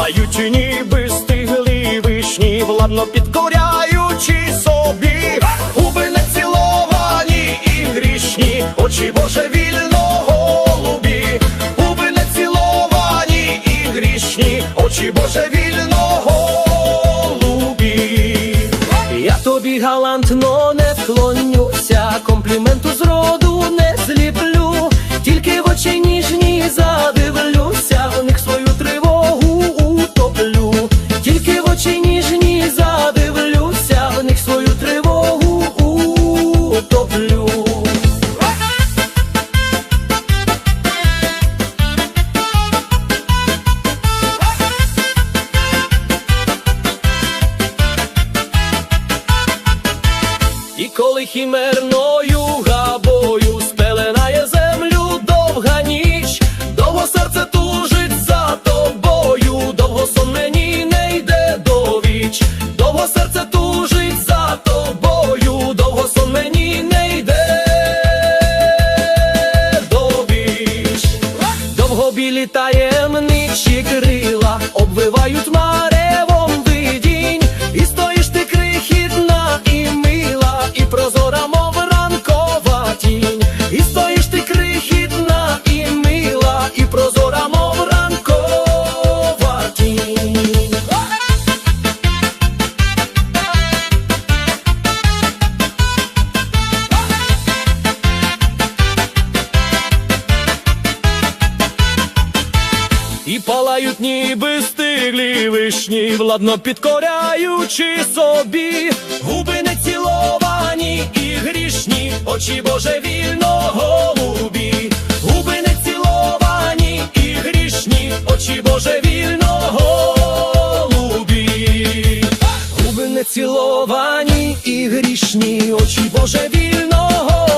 палаючи, ніби стигли вишні, владно підкоряючи собі, губи неціловані і грішні, очі Боже божевільно голубі, губи неціловані і грішні, очі Боже божевільно голубі. Я тобі галантно не вклонюся, компліменту зроду. Коли хімерною габою спеленає землю довга ніч, довго серце тужить за тобою, довго сон мені не йде до віч, довго серце тужить за тобою, довго сон мені не йде до віч. Довго білі таємничі крила обвивають маревом Палають ніби стиглі вишні, владно підкоряючи собі, губи не ціловані і грішні, очі божевільно голубі, губи не ціловані і грішні, очі божевільно голубі, губи не ціловані і грішні, очі божевільно